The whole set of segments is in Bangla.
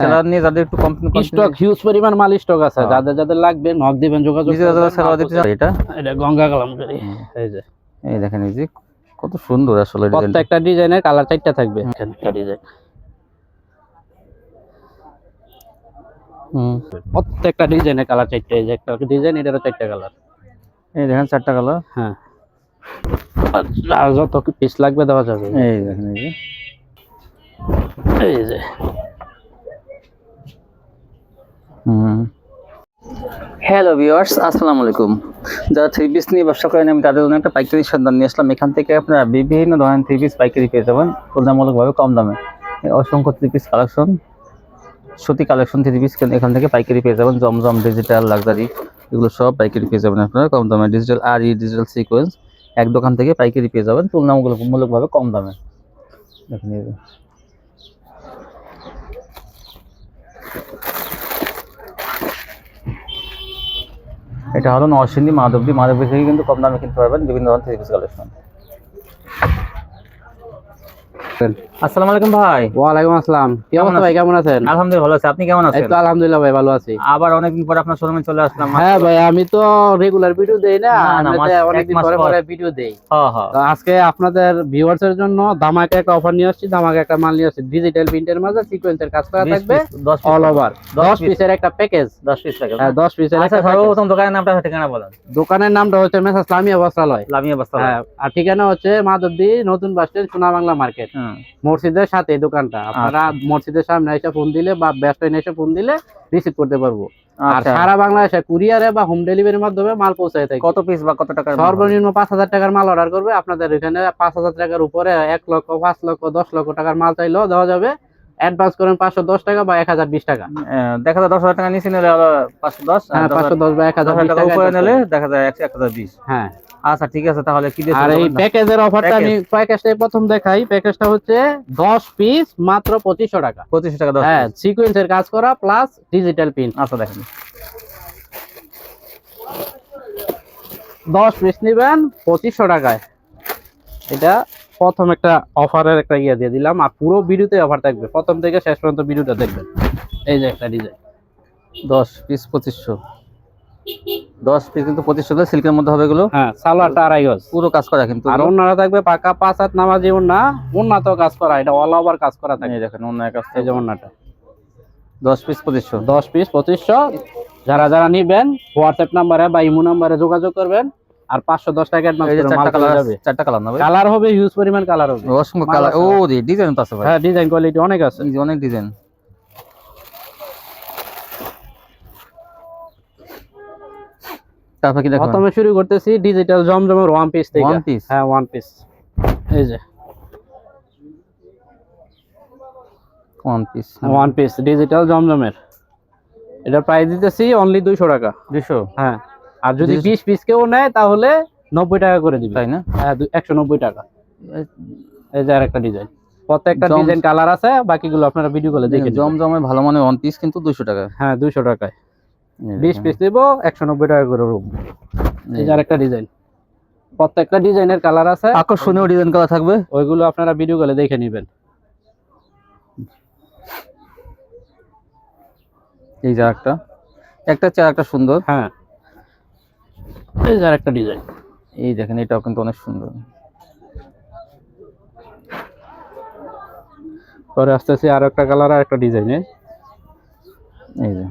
সেলার নিয়ে যাদের একটু কম স্টক হিউজ পরিমাণ মাল স্টক আছে। হ্যাঁ। যাদের যাদের লাগবে নক দিবেন যোগাযোগ এটা এটা গঙ্গা কালামকারী এই যে। এই দেখেন এই যে কত সুন্দর আসলে প্রত্যেকটা ডিজাইনের কালার চারটা থাকবে। ডিজাইন। প্রত্যেকটা ডিজাইনের কালার চারটা এই যে একটা ডিজাইন এটারও চারটা কালার এই দেখেন চারটা কালার হ্যাঁ। আর যত পিস লাগবে দেওয়া যাবে। এই দেখেন এই যে। এই যে। হুম হ্যালো ভিউয়ার্স আসসালামু আলাইকুম। যারা থ্রি পিস নিয়ে ব্যবসা করেন, আমি তাদের জন্য একটা পাইকারি সন্ধান নিয়ে আসলাম। এখান থেকে আপনারা বিভিন্ন ধরনের থ্রি পিস পাইকারি পেয়ে যাবেন, তুলনামূলকভাবে কম দামে। অসংখ্য থ্রি পিস কালেকশন সত্যি কালেকশন থ্রি পিস এখান থেকে পাইকারি পেয়ে যাবেন। জমজম ডিজিটাল লাক্সারি এগুলো সব পাইকারি পেয়ে যাবেন আপনারা। কম দামে ডিজিটাল আর ই ডিজিটাল সিকোয়েন্স এক দোকান থেকে পাইকারি পেয়ে যাবেন তুলনামূলকভাবে কম দামে। দেখুন এই যে। এটা হলো নরসিংদী, মাধবদী। মাধবদী থেকে কিন্তু কম দামে কিনতে পারবেন বিভিন্ন ধরনের থ্রি পিস কালেকশন আসসালামু আলাইকুম ভাই। ওয়ালাইকুম আসসালাম। কি অবস্থা ভাই কেমন আছেন? আলহামদুলিল্লাহ ভালো আছি। আপনি কেমন এই আছেন? তো আলহামদুলিল্লাহ ভাই ভালো আছি। আবার অনেকদিন পর আপনার শোরুমে চলে আসলাম হ্যাঁ ভাই আমি তো রেগুলার ভিডিও দেই না মাস- অনেকদিন পরে পরে। ভিডিও দেই। হ্যাঁ হ্যাঁ আজকে আপনাদের ভিউয়ার্স এর জন্য ধামাকা একটা অফার নিয়ে আসছি ধামাকা একটা মাল নিয়ে আসছি। ডিজিটাল প্রিন্টের মাঝে সিকোয়েন্সের কাজ করা থাকবে অল ওভার দশ 10 পিসের একটা প্যাকেজ দশ পিস থাকে হ্যাঁ 10 পিসের আচ্ছা সর্বপ্রথম দোকানের নামটা ঠিকানা বলেন। দোকানের নামটা হচ্ছে মেসাস লামিয়া বস্ত্রালয়। লামিয়া বাস্তা হ্যাঁ আর ঠিকানা হচ্ছে মাধবদী নতুন বাস স্ট্যান্ড সোনা বাংলা মার্কেট মসজিদের সাথে দোকানটা। আপনারা মসজিদের সামনে এসে ফোন দিলে বা ব্যস্ত এসে ফোন দিলে রিসিভ করতে পারব। আর আচ্ছা। সারা বাংলাদেশে কুরিয়ারে বা হোম ডেলিভারির মাধ্যমে মাল পৌঁছায় থাকে। কত পিস বা কত টাকার সর্বনিম্ন পাঁচ হাজার টাকার মাল অর্ডার করবে। আপনাদের এখানে পাঁচ হাজার টাকার উপরে এক লক্ষ পাঁচ লক্ষ দশ লক্ষ টাকার মাল চাইলেও দেওয়া যাবে। অ্যাডভান্স করেন পাঁচশো দশ টাকা বা এক হাজার বিশ টাকা। দেখা যায় দশ হাজার টাকা নিচে নিলে পাঁচশো দশ হ্যাঁ পাঁচশো দশ বা এক হাজার টাকা উপরে নিলে দেখা যায় এক হাজার বিশ। হ্যাঁ। আচ্ছা ঠিক আছে তাহলে কি দিয়ে আর এই প্যাকেজের অফারটা আমি প্যাকেজটাই প্রথম দেখাই। প্যাকেজটা হচ্ছে দশ পিস মাত্র পঁচিশশো টাকা। পঁচিশ টাকা দশ হ্যাঁ সিকোয়েন্সের কাজ করা প্লাস ডিজিটাল পিন আচ্ছা দেখেন। দশ পিস নেবেন পঁচিশশো টাকায়। এটা প্রথম একটা অফারের একটা ইয়ে দিয়ে দিলাম আর পুরো ভিডিওতে অফার থাকবে। প্রথম থেকে শেষ পর্যন্ত ভিডিওটা দেখবেন। এই যে একটা ডিজাইন দশ পিস পঁচিশশো। দশ পিস কিন্তু পঁচিশশো সিল্কের মধ্যে হবে এগুলো। হ্যাঁ সালোয়ারটা আড়াই গজ। পুরো কাজ করা কিন্তু আর অন্যরা থাকবে পাকা পাঁচ হাত নামাজি ওন্না ওন্নাতেও কাজ করা এটা অল ওভার কাজ করা থাকে। দেখেন অন্য কাজ এই যে ওন্নাটা। দশ পিস পঁচিশশো। দশ পিস পঁচিশশো। যারা যারা নিবেন হোয়াটসঅ্যাপ নাম্বারে বা ইমো নাম্বারে যোগাযোগ করবেন আর পাঁচশো দশ টাকা চারটা কালার না কালার হবে হিউজ পরিমাণ কালার হবে। অসংখ্য কালার ও ডিজাইন তো আছে হ্যাঁ ডিজাইন কোয়ালিটি অনেক আছে। অনেক ডিজাইন তারপর কি দেখো প্রথমে শুরু করতেছি ডিজিটাল জমজমের ওয়ান পিস থেকে। One piece? হ্যাঁ ওয়ান পিস এই যে। One piece one piece digital জমজমের। এটা প্রাইস দিতেছি অনলি দুইশো টাকা। দুশো হ্যাঁ। আর যদি দুইশো- বিশ পিস কেউ নেয় তাহলে নব্বই টাকা করে দিবে। তাই না? হ্যাঁ একশো নব্বই টাকা। এই যে আরেকটা ডিজাইন প্রত্যেকটা ডিজাইন কালার আছে বাকিগুলো আপনারা ভিডিও কলে দেখে জমজমে ভালো মানে ওয়ান পিস কিন্তু দুশো টাকা। হ্যাঁ দুইশো টাকায়। বিশ। পিস নিব একশো নব্বই টাকা করে রুম এই যে আরেকটা ডিজাইন প্রত্যেকটা ডিজাইনের কালার আছে। আকর্ষণীয় ডিজাইন করা থাকবে। ওইগুলো আপনারা ভিডিও কলে দেখে নেবেন। এই যে একটা একটা চেয়ে একটা সুন্দর। হ্যাঁ। এই যে আরেকটা ডিজাইন এই দেখেন এটাও কিন্তু অনেক সুন্দর। পরে আস্তে আস্তে আরও একটা কালার আর একটা ডিজাইনে এই যে।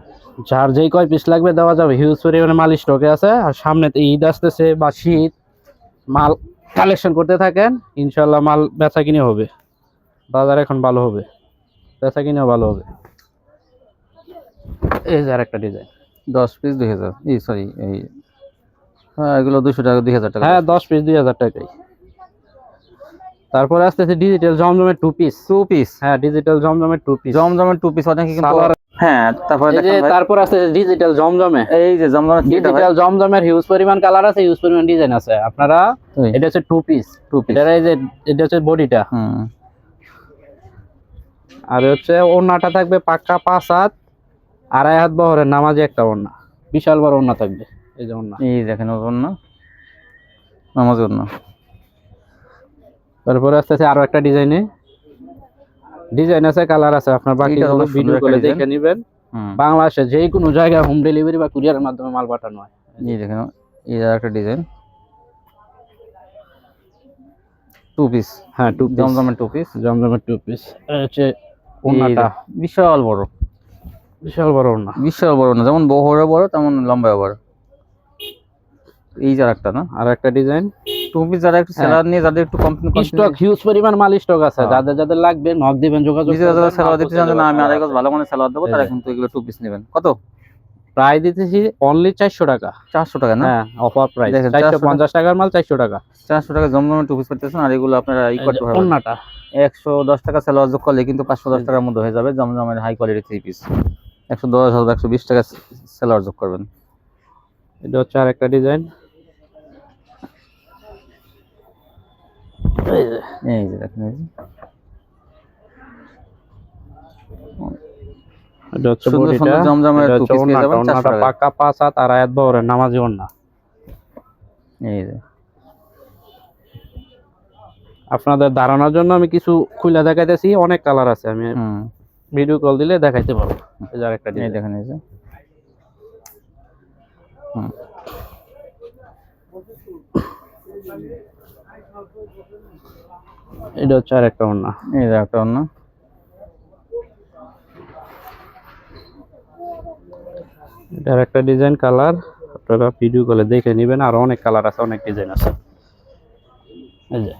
যার যেই কয় পিস লাগবে দেওয়া যাবে। হিউজ পরিমাণে মাল স্টকে আছে। আর সামনে তো ঈদ আসতেছে বা শীত মাল কালেকশন করতে থাকেন ইনশাল্লাহ মাল বেচা কিনে হবে। বাজার এখন ভালো হবে। বেচা কিনেও ভালো হবে। এই যে আরেকটা ডিজাইন দশ পিস দুই হাজার। এই সরি এই হ্যাঁ এগুলো দুশো টাকা দুই হাজার টাকা। হ্যাঁ দশ পিস দুই হাজার টাকাই। তারপরে আসতেছে ডিজিটাল জমজমের টু পিস টু পিস হ্যাঁ ডিজিটাল জমজমের টু পিস জমজমের টু পিস অনেকে কিন্তু হ্যাঁ তারপরে আসতেছে ডিজিটাল জমজমে। এই যে ডিজিটাল জমজমের হিউজ পরিমাণ কালার আছে হিউজ পরিমাণ ডিজাইন আছে। আপনারা এটা হচ্ছে টু পিস টু পিস এটার এই যে এটা হচ্ছে বডিটা আর হচ্ছে ওড়নাটা থাকবে পাক্কা পাঁচ হাত আড়াই হাত বহরের নামাজে একটা ওড়না। বিশাল বড় ওড়না থাকবে এই যে ওড়না। এই দেখেন নামাজ তারপরে আস্তে আস্তে আরও একটা ডিজাইনে ডিজাইন আছে কালার আছে আপনার বাকি এইটা ভিডিও করে দেখে নেবেন। বাংলাদেশে যে কোনো জায়গায় হোম ডেলিভারি বা কুরিয়ারের মাধ্যমে মাল পাঠানো হয়। এই দেখেন এই একটা ডিজাইন টু পিস হ্যাঁ টু জমজমের টু পিস জমজমের টু পিস হচ্ছে ওনাটা বিশাল বড়। বিশাল বড় ওনা বিশাল বড় না যেমন বহরে বড় তেমন লম্বা বড়। এই যার একটা না? আর একটা ডিজাইন টু পিস যারা একটু সেলার নিয়ে যাদের একটু কমপ্লেন স্টক হিউজ পরিমাণ মাল স্টক আছে। হ্যাঁ। যাদের যাদের লাগবে নক দিবেন যোগাযোগ যারা সেলার দিতে চান না আমি। আড়াই গজ ভালো মানে সেলার দেবো তারা কিন্তু এগুলো টু পিস নেবেন। কত? প্রায় দিতেছি অনলি চারশো টাকা। চারশো টাকা না? হ্যাঁ অফার প্রাইস চারশো পঞ্চাশ টাকার মাল চারশো টাকা। চারশো টাকা জমজমের টু পিস করতেছেন আর এগুলো আপনারা ই করতে পারবেন। ওনাটা একশো দশ টাকা সেলার যোগ করলে কিন্তু পাঁচশো দশ টাকার মধ্যে হয়ে যাবে জমজমের হাই কোয়ালিটি থ্রি পিস একশো দশ হাজার একশো বিশ টাকা সেলার যোগ করবেন। এটা হচ্ছে আর একটা ডিজাইন এই যে। দেখেন এই যে। এটা হচ্ছে বডিটা। জমজমের এটা two পেয়ে যাবেন, 400 ওড়নাটা পাকা পাঁচ হাত আর আয়াত বহরের নামাজি ওড়না। এই যে। আপনাদের ধারণার জন্য আমি কিছু খুলে দেখাইতেছি অনেক কালার আছে আমি হুম। ভিডিও কল দিলে দেখাইতে পারব। এই যে আরেকটা এই ডিজাইন দেখেন এই যে। হুম। এটা হচ্ছে আরেকটা ওড়না। এই যে একটা অন্য এটা একটা ডিজাইন কালার আপনারা ভিডিও কলে দেখে নেবেন। আর অনেক কালার আছে অনেক ডিজাইন আছে। এই যে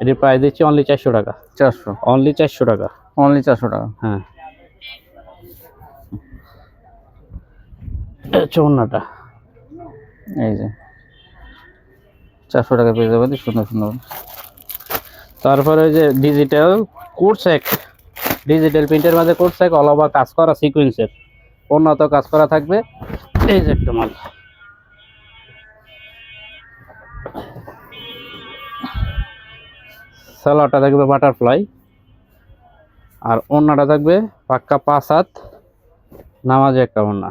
এটির প্রাইস দিচ্ছি অনলি চারশো টাকা। চারশো। অনলি চারশো টাকা। অনলি চারশো টাকা। হ্যাঁ। এটা এই যে চারশো টাকা পেয়ে যাবে সুন্দর সুন্দর। তারপরে যে ডিজিটাল কোর্সেক ডিজিটাল প্রিন্টের মাঝে কোর্সেক অল ওভার কাজ করা সিকোয়েন্সের উন্নত কাজ করা থাকবে। এই যে একটা মাল। সালোয়ারটা থাকবে বাটারফ্লাই আর ওড়নাটা থাকবে পাক্কা পাঁচ হাত নামাজে একটা ওড়না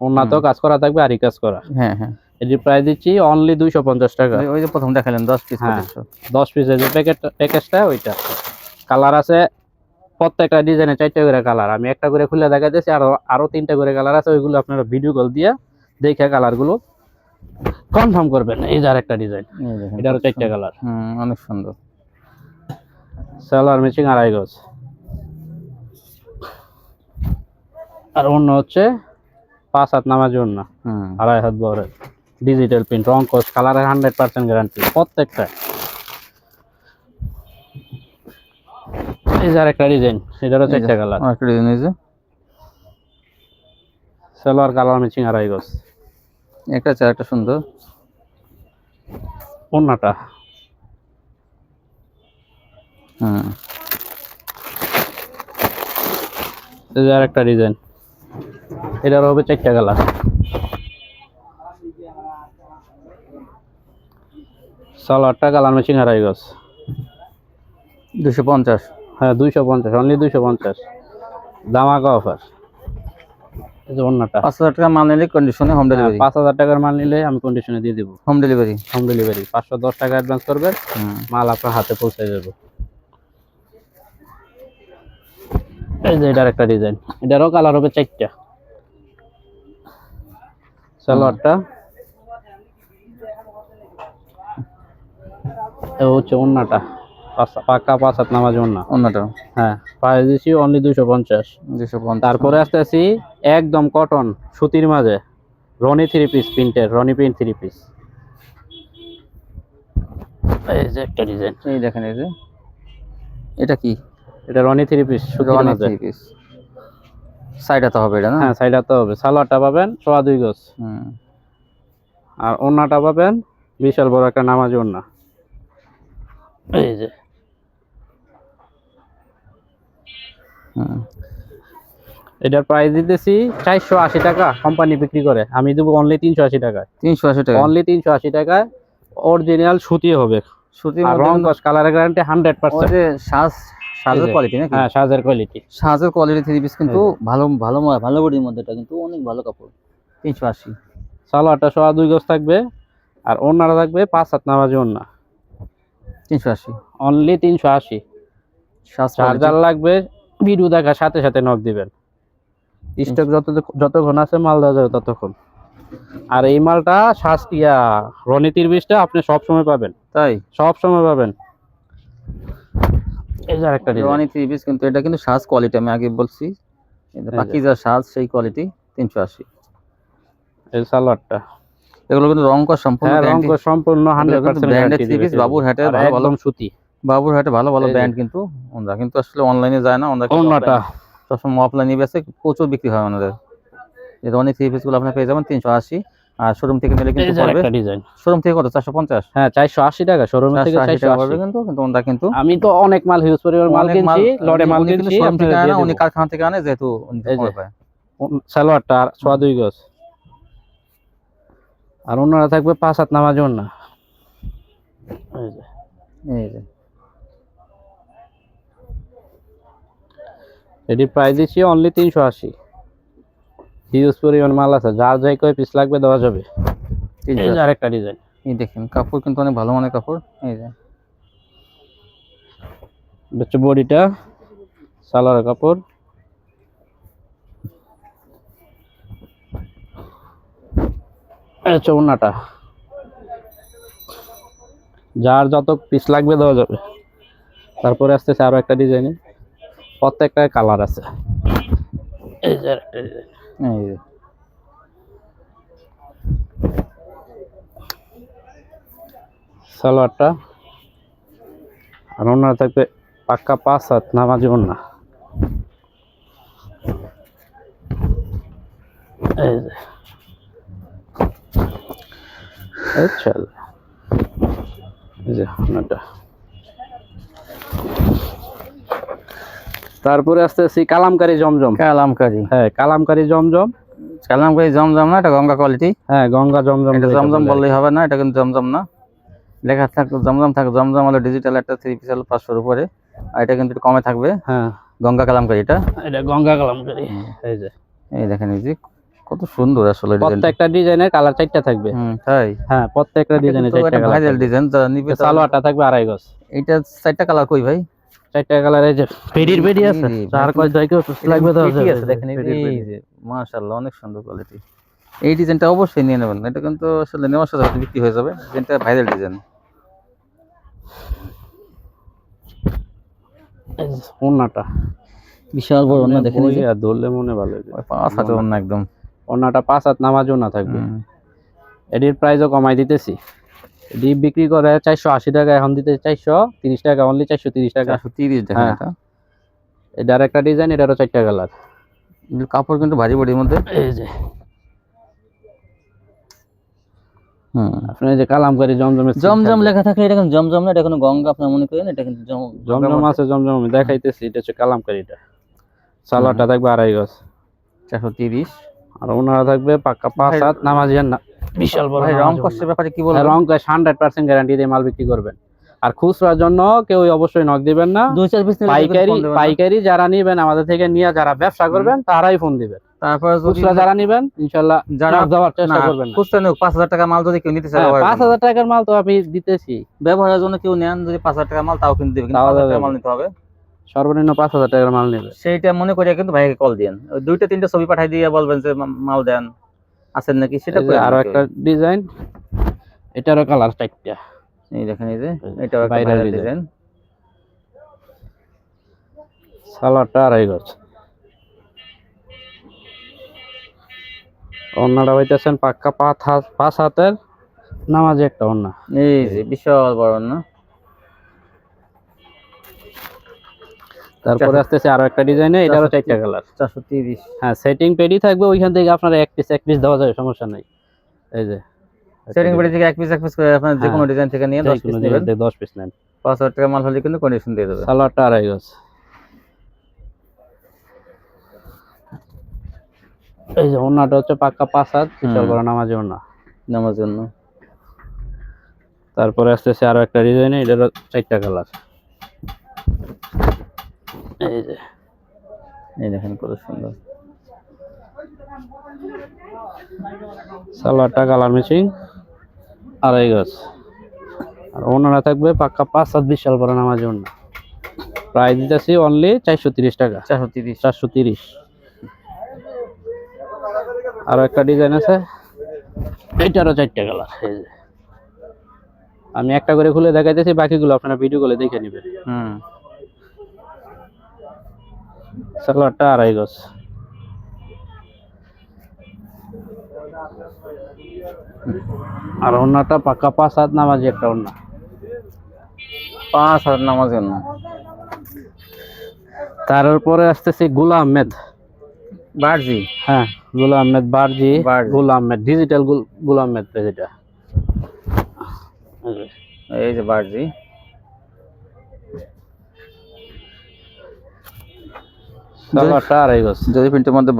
ওড়নাতেও কাজ করা থাকবে আরই কাজ করা। হ্যাঁ হ্যাঁ। এটি প্রাইস দিচ্ছি অনলি দুইশো পঞ্চাশ টাকা। ওই- যে প্রথম দেখালেন দশ পিস হ্যাঁ। দশ পিসের যে প্যাকেট প্যাকেজটা ওইটা। কালার আছে প্রত্যেকটা ডিজাইনে চারটে করে কালার আমি একটা করে খুলে দেখাইতেছি আর আরও তিনটা করে কালার আছে ওইগুলো আপনারা ভিডিও কল দিয়ে দেখে কালারগুলো কনফার্ম করবেন এই যে একটা ডিজাইন দেখেন এটারও চারটে কালার হুম অনেক সুন্দর। সালোয়ার ম্যাচিং আড়াই গজ। আর অন্য হচ্ছে পাঁচ হাত নামাজ অন্য। হুম। আড়াই হাত বড় ডিজিটাল প্রিন্ট রং কস কালারের হান্ড্রেড পার্সেন্ট গ্যারান্টি প্রত্যেকটা। এই যে আরেকটা ডিজাইন এটারও চারটে কালার আরেকটা ডিজাইন এই যে। সালোয়ার কালার ম্যাচিং আড়াই গজ একটা চার একটা সুন্দর। ওন্নাটা হুম এই যে আরেকটা ডিজাইন এটার হবে চারটে কালার সালোয়ারটা কালার ম্যাচিং আড়াই গজ দুশো পঞ্চাশ। হ্যাঁ দুইশো পঞ্চাশ অনলি দুইশো পঞ্চাশ। দামাকা অফার পাঁচ হাজার টাকা মাল নিলে কন্ডিশনে হোম ডেলিভারি পাঁচ হাজার টাকার মাল নিলে আমি কন্ডিশনে দিয়ে দেবো। হোম ডেলিভারি হোম ডেলিভারি পাঁচশো দশ টাকা অ্যাডভান্স করবেন মাল আপনার হাতে পৌঁছে যাবে। এই যে এটার একটা ডিজাইন এটারও কালার হবে চারটা। সালোয়ারটা হচ্ছে ওন্নাটা পাকা পাঁচ হাত নামাজ ওন্না। অন্যটা হ্যাঁ প্রাইস দিচ্ছি অনলি দুশো পঞ্চাশ। দুশো পঞ্চাশ। তারপরে আসতেছি একদম কটন সুতির মাঝে। রনি থ্রি পিস প্রিন্টের রনি প্রিন্ট থ্রি পিস এই যে একটা ডিজাইন এই দেখেন এই যে। এটা কি? এটা রনি থ্রি পিস সুতির রনি মাঝে। থ্রি পিস সাইডাতে হবে এটা না? হ্যাঁ হবে। সালোয়ারটা পাবেন সোয়া দুই গজ। আর পাবেন বিশাল বড় একটা নামাজ ওড়না এই যে। এটার প্রাইস দিতেছি চারশো আশি টাকা কোম্পানি বিক্রি করে। আমি দেবো অনলি তিনশো আশি টাকায়। তিনশো আশি টাকা অনলি তিনশো আশি টাকায় অরিজিনাল সুতি হবে। রং কস কালারের গ্যারান্টি হান্ড্রেড পার্সেন্ট সাজ সাজের কোয়ালিটি নাকি? হ্যাঁ সাজের কোয়ালিটি সাজের কোয়ালিটি থ্রি পিস কিন্তু ভালো ভালো ভালো বডির মধ্যে এটা কিন্তু অনেক ভালো কাপড়। তিনশো আশি। সালোয়ারটা সোয়া দুই গজ থাকবে। আর ওড়নাটা থাকবে পাঁচ হাত নামাজি ওড়না। তিনশো আশি। অনলি তিনশো আশি। চার্জার লাগবে ভিডিও দেখার সাথে সাথে নক দিবেন। স্টক যত যতক্ষণ আছে মাল দেওয়া যাবে ততক্ষণ। আর এই মালটা শ্বাস ইয়া রনি তিরবিশটা আপনি সব সময় পাবেন। তাই? সব সময় পাবেন। এই যে আরেকটা design। রনি থ্রি পিস কিন্তু এটা কিন্তু সাজ কোয়ালিটি আমি আগে বলছি। যা সাজ সেই কোয়ালিটি তিনশো আশি। এই সালোয়ারটা এগুলো কিন্তু রং করা সম্পূর্ণ হ্যাঁ রং। করে সম্পূর্ণ হান্ড্রেড কিন্তু পার্সেন্ট branded three piece বাবুরহাটের ভালো ভালো সুতি। বাবুরহাটে ভালো ভালো ব্র্যান্ড কিন্তু ওনারা। কিন্তু আসলে অনলাইনে যায় না ওনারা অন্যটা সবসময় অফলাইনে বেসে প্রচুর বিক্রি হয় ওনাদের। এই রনি থ্রি পিসগুলো আপনি পেয়ে যাবেন তিনশো আশি। আর শোরুম থেকে নিলে কিন্তু পড়বে আরেকটা ডিজাইন শোরুম থেকে কত? চারশো পঞ্চাশ? হ্যাঁ চারশো আশি টাকা। শোরুম থেকে চারশো আশি চারশো টাকা পড়বে কিন্তু কিন্তু ওনারা কিন্তু আমি তো অনেক মাল হিউজ পরিমাণ মাল কিনছি লড়ে মাল কিনছি শোরুম থেকে আনে উনি কারখানা থেকে আনে যেহেতু উনি পায়। সালোয়ারটা আর সোয়া দুই গজ। আর অন্যরা থাকবে পাঁচ হাত নামাজ না এই যে। এই যে। এটি প্রাইস দিচ্ছি অনলি তিনশো আশি। হিউজ পরিমাণ মাল আছে। যার যাই কয় পিস লাগবে দেওয়া যাবে। তিনশো এই যে আরেকটা ডিজাইন এই দেখেন কাপড় কিন্তু অনেক ভালো মানের কাপড়। এই যে। হচ্ছে বডিটা সালোয়ার কাপড়। হচ্ছে ওড়নাটা। যার যত পিস লাগবে দেওয়া যাবে। তারপরে আসতেছে আরও একটা ডিজাইনে প্রত্যেকটা কালার আছে। এই যে আরেকটা ডিজাইন এই যে। সালোয়ারটা। আর ওনার থাকবে পাক্কা পাঁচ হাত নামাজি ওনা এই যে। আচ্ছা। যে তারপরে আস্তে আস্তে কালামকারি জমজম। কালামকারি। হ্যাঁ কালামকারি জমজম। কালামকারি জমজম না এটা গঙ্গা কোয়ালিটি হ্যাঁ গঙ্গা জমজম এটা জমজম বললেই হবে না এটা কিন্তু জমজম না। লেখা থাকবে জমজম থাকবে জমজম হলো ডিজিটাল একটা থ্রি পিস হলো পাঁচশোর উপরে আর এটা কিন্তু একটু কমে থাকবে। হ্যাঁ। গঙ্গা কালামকারি এটা। এটা গঙ্গা কালামকারি। এই যে এই দেখেন এই যে কত সুন্দর আসলে প্রত্যেকটা ডিজাইনের কালার চারটা থাকবে। তাই? হ্যাঁ প্রত্যেকটা ডিজাইনে চারটা কালার ভাইরাল ডিজাইন যারা নিবে সালোয়ারটা থাকবে আড়াই গজ। এটা চারটা কালার কই ভাই? চারটা কালার এই যে পেডির পেডি আছে চার ভাই, কয় জায়গা লাগবে তো আছে দেখেন এই যে, মাশাআল্লাহ অনেক সুন্দর কোয়ালিটি এই ডিজাইনটা অবশ্যই নিয়ে নেবেন। এটা কিন্তু আসলে নেওয়ার সাথে সাথে বিক্রি হয়ে যাবে। ডিজাইনটা ভাইরাল ডিজাইন ওন্নাটা বিশাল বড় না দেখেন এই যে। বইয়া ধরলে মনে ভালো পাঁচ হাতে অন্য একদম। ওন্নাটা পাঁচ হাত নামাজও না থাকবে। এটির প্রাইসও কমাই দিতেছি। এটি বিক্রি করে চারশো আশি টাকা এখন দিতে চারশো তিরিশ টাকা অনলি চারশো তিরিশ টাকা। তিরিশ। এটা? এটার একটা ডিজাইন এটারও চারটা কালার কাপড় কিন্তু ভারী বডির মধ্যে। এই যে। কালামকারি জমজম। লেখা থাকলে এটা কিন্তু জমজম না এটা কোনো গঙ্গা আপনার মনে করেন এটা কিন্তু জমজম আছে জমজম আমি দেখাইতেছি এটা হচ্ছে কালামকারিটা। সালোয়ারটা থাকবে আড়াই গজ। চারশো তিরিশ। আর ওনারা থাকবে পাক্কা পাঁচ হাত নামাজিয়ান না বিশাল বড় রং কষ্টের ব্যাপারে কি হ্যাঁ, বলব রং কষ হান্ড্রেড পার্সেন্ট গ্যারান্টি দিয়ে মাল বিক্রি করবেন। আর খুচরার জন্য কেউ অবশ্যই নক দিবেন না। দুই চার পিস পাইকারি দেবেন। পাইকারি যারা নিবেন আমাদের থেকে নিয়ে যারা ব্যবসা করবেন তারাই ফোন দিবেন। তারপরে খুচরা যারা নিবেন ইনশাল্লাহ যারা- দেওয়ার চেষ্টা করবেন খুচরা নিয়োগ পাঁচ হাজার টাকা মাল যদি কেউ নিতে চায় হ্যাঁ, ব্যবহারের পাঁচ জন্য। হাজার টাকার মাল তো আমি দিতেছি। ব্যবহারের জন্য কেউ নেন যদি পাঁচ হাজার টাকা মাল তাও কিন্তু দেবে। কিন্তু পাঁচ হাজার টাকা মাল নিতে হবে। সর্বনিম্ন পাঁচ হাজার টাকার মাল নেবে। সেইটা মনে করে কিন্তু ভাইকে কল ওই দুইটা তিনটা ছবি পাঠাই দিয়ে বলবেন যে মাল দেন। আছেন নাকি? সেটা আরও একটা ডিজাইন এটারও কালার চারটা। এই দেখেন এই যে এটাও একটা ভাইরাল ডিজাইন সালোয়ারটা আড়াই গজ। অন্যটা হইতেছেন পাক্কা পাঁচ হাত পাঁচ হাতের নামাজে একটা অন্য। এই যে বিশাল বড় না তারপরে আসতেছে আরও একটা ডিজাইনে এটারও চারশো চারটা কালার চারশো তিরিশ। হ্যাঁ সেটিং পেডি থাকবে ওইখান থেকে আপনার এক পিস এক পিস দেওয়া যাবে সমস্যা নাই। এই যে সেটিং বাড়ি থেকে এক পিস এক পিস করে আপনার যে কোনো ডিজাইন থেকে নিয়ে দশ পিস নেবেন। দশ পিস নেন। পাঁচ হাজার টাকা মাল হলে কিন্তু কন্ডিশন দিয়ে দেবে। সালোয়ারটা আড়াই গজ। এই যে ওনাটা হচ্ছে পাক্কা পাঁচ হাত বিশাল। বড় নামাজি ওনা নামার জন্য তারপরে আসতেছে আরও একটা ডিজাইনে এটারও চারটা কালার এই যে এই দেখেন কত সুন্দর। সালোয়ারটা কালার মিচিং আড়াই গজ। আর ওনারা থাকবে পাক্কা পাঁচ সাত বিশাল বড় নামাজি ওনা। প্রাইস দিতেছি অনলি চারশো তিরিশ টাকা। চারশো তিরিশ। চারশো তিরিশ। আরও একটা ডিজাইন আছে। এইটারও চারটে কালার এই যে। আমি একটা করে খুলে দেখাইতেছি বাকিগুলো আপনারা ভিডিও করে দেখে নেবেন। হুম। সালোয়ারটা আড়াই গজ। আর অন্যটা পাক্কা পাঁচ হাত নামাজি একটা অন্য পাঁচ হাজার নামাজ জন্য তারপরে আসতেছে গুলা আহমেদ। বার্জি? হ্যাঁ গুলা আহমেদ বারজি বারজি। গুলা আহমেদ ডিজিটালগুলা আহমেদ যেটা। এই যে বার্জি। সালোয়ারটা আড়াই গজ যদি প্রিন্টের মধ্যে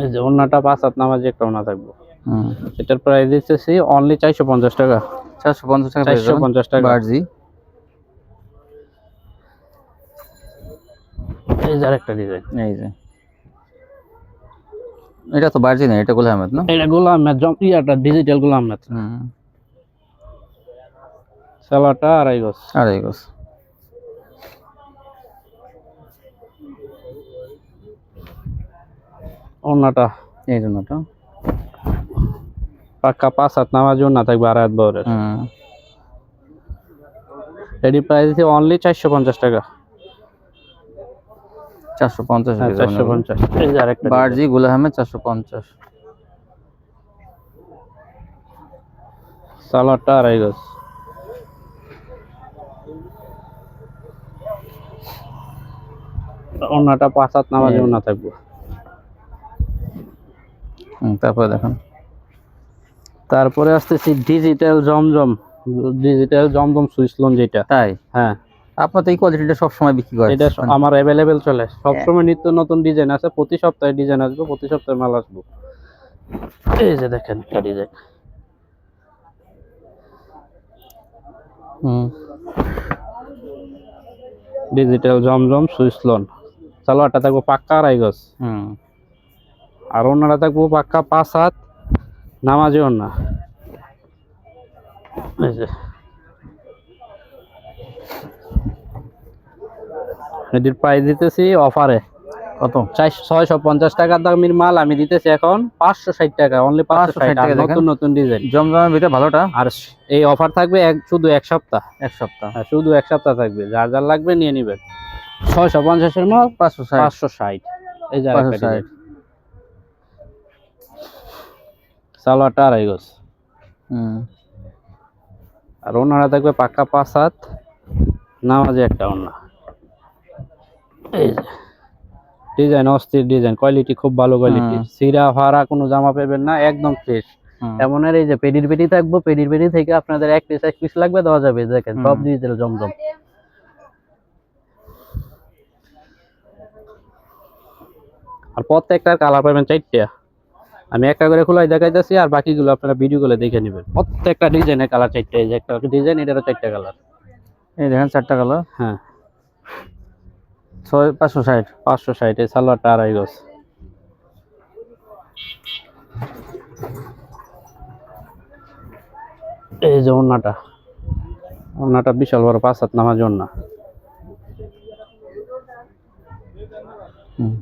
এই যে পাঁচ হাত নামাজি একটা থাকব। এটার প্রাইস দিতেছি অনলি চারশো পঞ্চাশ টাকা। চারশো পঞ্চাশ টাকা চারশো পঞ্চাশ টাকা। এই যে আরেকটা ডিজাইন এই যে। এটা তো বার্জি না এটা গোলাম আহমেদ না? এটা গোলাম আহমেদ জম ইয়াটা ডিজিটাল গোলাম আহমেদ। হুম। সালোয়ারটা আড়াই গজ। আড়াই গোস অন্যটা। এই জন্যটা পাক্কা পাঁচ হাত নামাজ না থাকবে আড়াই হাত বহরের। হুম। এটি প্রাইস দিচ্ছে অনলি চারশো পঞ্চাশ টাকা। চারশো পঞ্চাশ হ্যাঁ চারশো পঞ্চাশ। বার্জি গোলা চারশো পঞ্চাশ। সালোয়ারটা আড়াই গজ। অন্যটা পাঁচ হাত নামাজ। না থাকবে। তারপরে দেখেন। তারপরে আসতেছি ডিজিটাল জমজম। ডিজিটাল জমজম সুইচ লোন যেটা। তাই? হ্যাঁ। আপনার তো এই কোয়ালিটিটা সবসময় বিক্রি করে এটা আমার অ্যাভেলেবেল চলে। সবসময় নিত্য নতুন ডিজাইন আছে প্রতি সপ্তাহে ডিজাইন আসবে প্রতি সপ্তাহে মাল আসব। এই যে দেখেন একটা ডিজাইন ডিজিটাল জমজম সুইচ লোন সালোয়ারটা থাকব পাক্কা আড়াই গজ। আর অন্যটা থাকব পাক্কা পাঁচ হাত নামাজে এটির প্রাইস দিতেছি অফারে। কত? ছয়শো পঞ্চাশ টাকার দামের মাল আমি দিতেছি এখন পাঁচশো ষাট টাকা অনলি পাঁচশো ষাট টাকা নতুন নতুন ডিজাইন জমজমের ভিতরে ভালোটা? আর এই অফার থাকবে এক শুধু এক সপ্তাহ। এক সপ্তাহ। হ্যাঁ, শুধু এক সপ্তাহ থাকবে যার যার লাগবে নিয়ে নিবেন। ছয়শো পঞ্চাশের মাল পাঁচশো ষাট। পাঁচশো ষাট। এই যে সালোয়ারটা আড়াই গজ। হুম। আর ওনারা থাকবে পাক্কা পাঁচ হাত নামাজে একটা ওনা। এই যে। ডিজাইন অস্থির ডিজাইন কোয়ালিটি খুব ভালো কোয়ালিটি। সিরা ফারা কোনো জামা পাবেন না একদম ফ্রেশ এমন এই যে পেডির পেডি থাকব পেডির পেডি থেকে আপনাদের এক পিস এক পিস লাগবে দেওয়া যাবে দেখেন সব। ডিজিটাল জমজম। আর প্রত্যেকটার কালার পাবেন চারটা। আমি একটা করে খোলাই দেখাইতেছি আর বাকিগুলো আপনারা ভিডিও করে দেখে নেবেন। প্রত্যেকটা ডিজাইনের কালার চারটা এই যে একটা ডিজাইন এটারও চারটা কালার এই দেখেন চারটা কালার হ্যাঁ। ছয়, পাঁচশো ষাট পাঁচশো ষাট, এই সালোয়ারটা আড়াই গজ। এই যে ওন্নাটা ওন্নাটা বিশাল বড়, পাঁচ হাত নামাজ ওন্না হুম।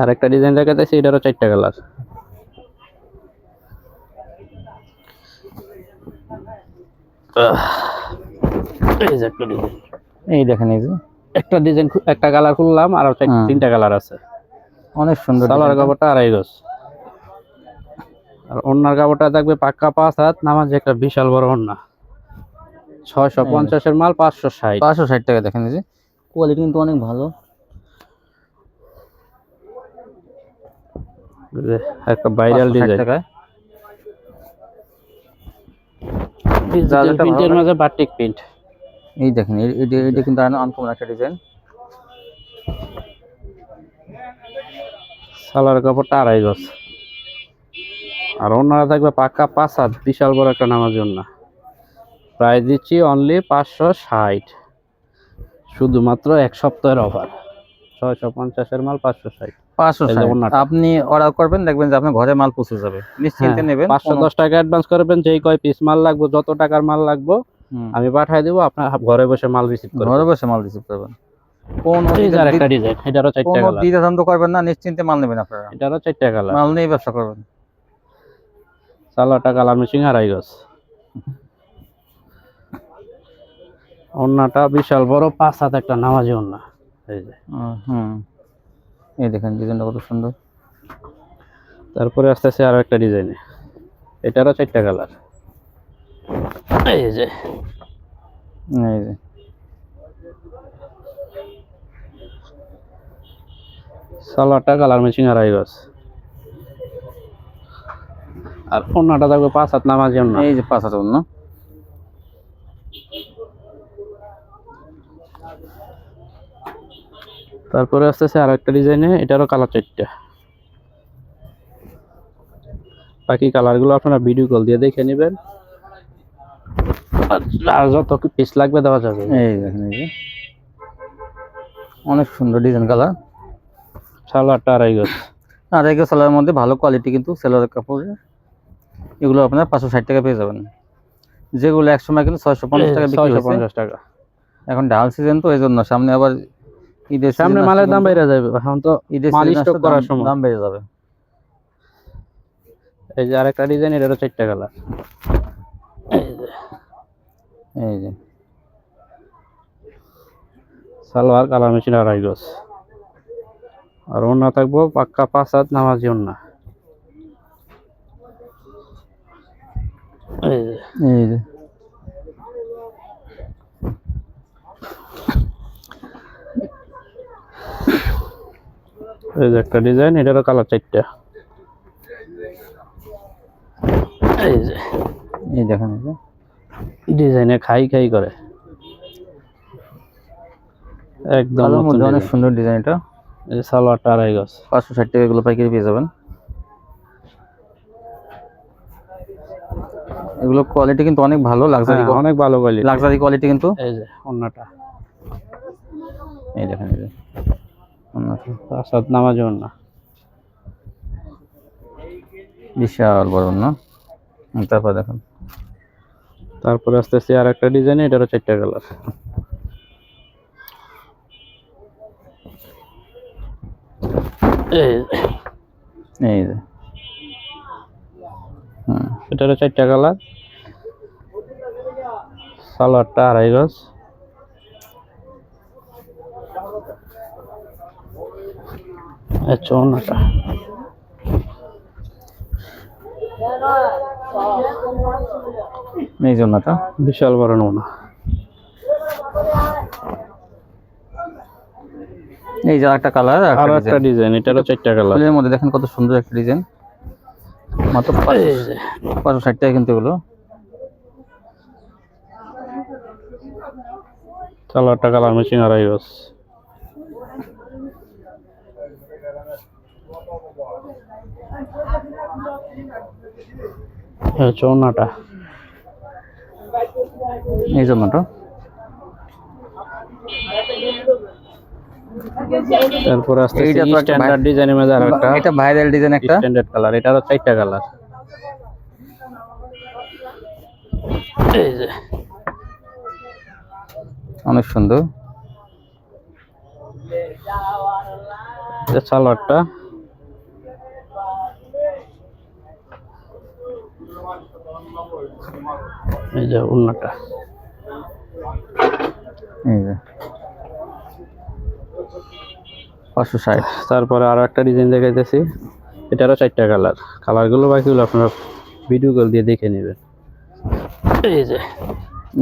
আর একটা ডিজাইন দেখাতেছি এটারও চারটা কালার এই যে একটা ডিজাইন এই দেখেন এই যে। একটা ডিজাইন একটা কালার খুললাম আর চার- তিনটা কালার আছে। অনেক সুন্দর সালোয়ার। কাপড়টা আড়াই গজ। আর অন্যার কাপড়টা থাকবে পাক্কা পাঁচ হাত নামাজ একটা বিশাল বড় অন্যা ছয়শো পঞ্চাশের মাল পাঁচশো ষাট। পাঁচশো ষাট টাকা দেখেন এই যে। কোয়ালিটি কিন্তু অনেক ভালো। একটা ভাইরাল ডিজাইন প্রিন্টের মাঝে বাটিক প্রিন্ট এই দেখেন এটা কিন্তু আনকমন একটা ডিজাইন সালোয়ার কাপড়টা আড়াই গজ। আর অন্যরা থাকবে পাক্কা পাঁচ হাত বিশাল বড় একটা নামাজ জন্য। প্রাইস দিচ্ছি অনলি পাঁচশো ষাট। শুধুমাত্র এক সপ্তাহের অফার ছয়শো পঞ্চাশের মাল পাঁচশো ষাট। পাঁচশো যে। আপনি অর্ডার করবেন দেখবেন যে আপনার ঘরে মাল পৌঁছে যাবে। নিশ্চিন্তে হ্যাঁ, নেবেন পাঁচশো দশ টাকা অ্যাডভান্স করবেন যেই কয় পিস মাল লাগবে যত টাকার মাল লাগবে আমি পাঠাই দেবো আপনার ঘরে বসে মাল রিসিভ করবেন। ঘরে বসে মাল রিসিভ করবেন। কোন যে আরেকটা ডিজাইন এটারও চারটা কোনো কালার দ্বিধাদ্বন্দ্ব করবেন না নিশ্চিন্তে মাল নেবেন আপনারা। এটারও চারটা কালার মাল নিয়ে ব্যবসা করবেন। কালার মিশিং ওন্নাটা বিশাল বড় পাঁচ হাত একটা নামাজি ওন্না এই যে। হুম, হুম। এই দেখেন ডিজাইনটা কত সুন্দর। তারপরে আস্তে আস্তে আরও একটা ডিজাইনে। এটারও চারটা কালার এই যে। এই যে। সালোয়ারটা কালার মিশিং আড়াই গজ আর ওন্নাটা থাকবে পাঁচ হাত নামাজি ওন্না এই যে পাঁচ হাজার অন্য তারপরে আস্তে আস্তে আরও একটা ডিজাইনে এটারও কালার চারটা। বাকি কালারগুলো আপনারা ভিডিও কল দিয়ে দেখে নেবেন। আর- যত পিস লাগবে দেওয়া যাবে। এই দেখেন এই যে। অনেক সুন্দর ডিজাইন কালার সালোয়ারটা আড়াই গজ আর এগুলো সেলারের মধ্যে ভালো কোয়ালিটি কিন্তু সেলারের কাপড়ের। এগুলো আপনার পাঁচশো ষাট টাকা পেয়ে যাবেন। যেগুলো এক সময় কিন্তু ছয়শো পঞ্চাশ টাকা ছয়শো পঞ্চাশ টাকা। এখন ডাল সিজন তো এই জন্য সামনে আবার ঈদের সামনে মালের দাম বেড়ে যাবে। এখন তো ঈদের করার সময়। দাম বেড়ে যাবে। এই যে আরেকটা ডিজাইন এটারও চারটা কালার এই যে। সালোয়ার কালার মেশিন আড়াই গজ। আর ওন্না থাকব পাক্কা পাঁচ হাত নামাজি ওন্না এই এই যে। এই যে একটা ডিজাইন এটারও কালার চারটা। এই যে। এই দেখেন এই যে। ডিজাইনে খাই খাই করে। একদম অনেক সুন্দর ডিজাইন এটা। সালোয়ারটা আড়াই গজ। পাঁচশো ষাট টাকা এগুলো পাইকারি পেয়ে যাবেন। এগুলো কোয়ালিটি কিন্তু অনেক ভালো লাক্সারি হ্যাঁ, অনেক ভালো কোয়ালিটি লাক্সারি কোয়ালিটি কিন্তু। এই যে অন্যটা। এই দেখেন এই যে। অন্যটা। হাত নামাজি ওন্না বিশাল বড় হুম, তারপর দেখেন। তারপরে আস্তে আস্তে আর একটা ডিজাইন এটারও চারটা কালার এই যে, এই যে। হুম এটারও চারটা কালার সালোয়ারটা আড়াই গজ। আচ্ছা এই জন্যটা বিশাল বড় নমুনা। এই যে একটা কালার আর একটা ডিজাইন এটারও চারটা কালারের মধ্যে দেখেন কত সুন্দর একটা ডিজাইন মাত্র পাঁচশো ষাট টাকা কিন্তু এগুলো। সালোয়ারটা কালার মেশিন আর আচ্ছা অন্যটা এই জন্যটা তারপরে আস্তে এইটা তো একটা স্ট্যান্ডার্ড ডিজাইনের মধ্যে আরেকটা। এটা ভাইরাল ডিজাইন একটা? স্ট্যান্ডার্ড কালার এটারও চারটা কালার এই যে। অনেক সুন্দর। এটা সালোয়ারটা। এই যে উন্নাটা এই যে। পাঁচশো ষাট। তারপরে আরও একটা ডিজাইন দেখাইতেছি। এটারও চারটা কালার কালারগুলো বাকিগুলো আপনারা ভিডিও কল দিয়ে দেখে নেবেন। এই যে।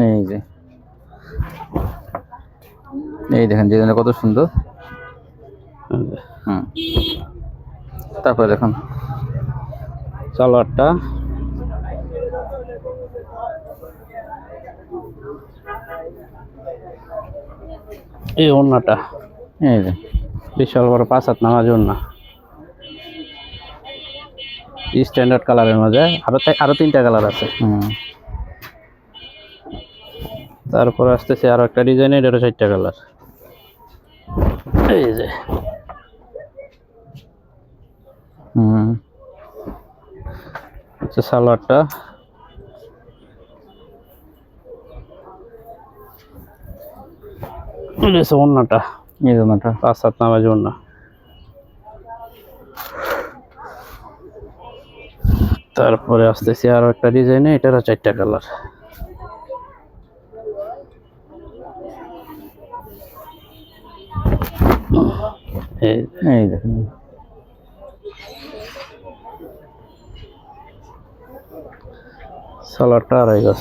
এই যে। এই দেখেন ডিজাইনটা কত সুন্দর। হুম। তারপরে দেখুন। সালোয়ারটা। এই ওন্নাটা এই যে বিশাল বড় পাঁচ হাত নামাজ ওন্না স্ট্যান্ডার্ড কালারের মাঝে আরও আরও তিনটা কালার আছে। হুম। তারপর আসতেছে আরও একটা ডিজাইনের এটারও চারটা কালার এই যে। হুম। সালোয়ারটা। এটা অন্যটা এই জন্যটা পাঁচ সাত নামাজ অন্য তারপরে আসতেছি আরও একটা ডিজাইনে এটারও চারটা কালার এই দেখেন। সালোয়ারটা আড়াই গজ।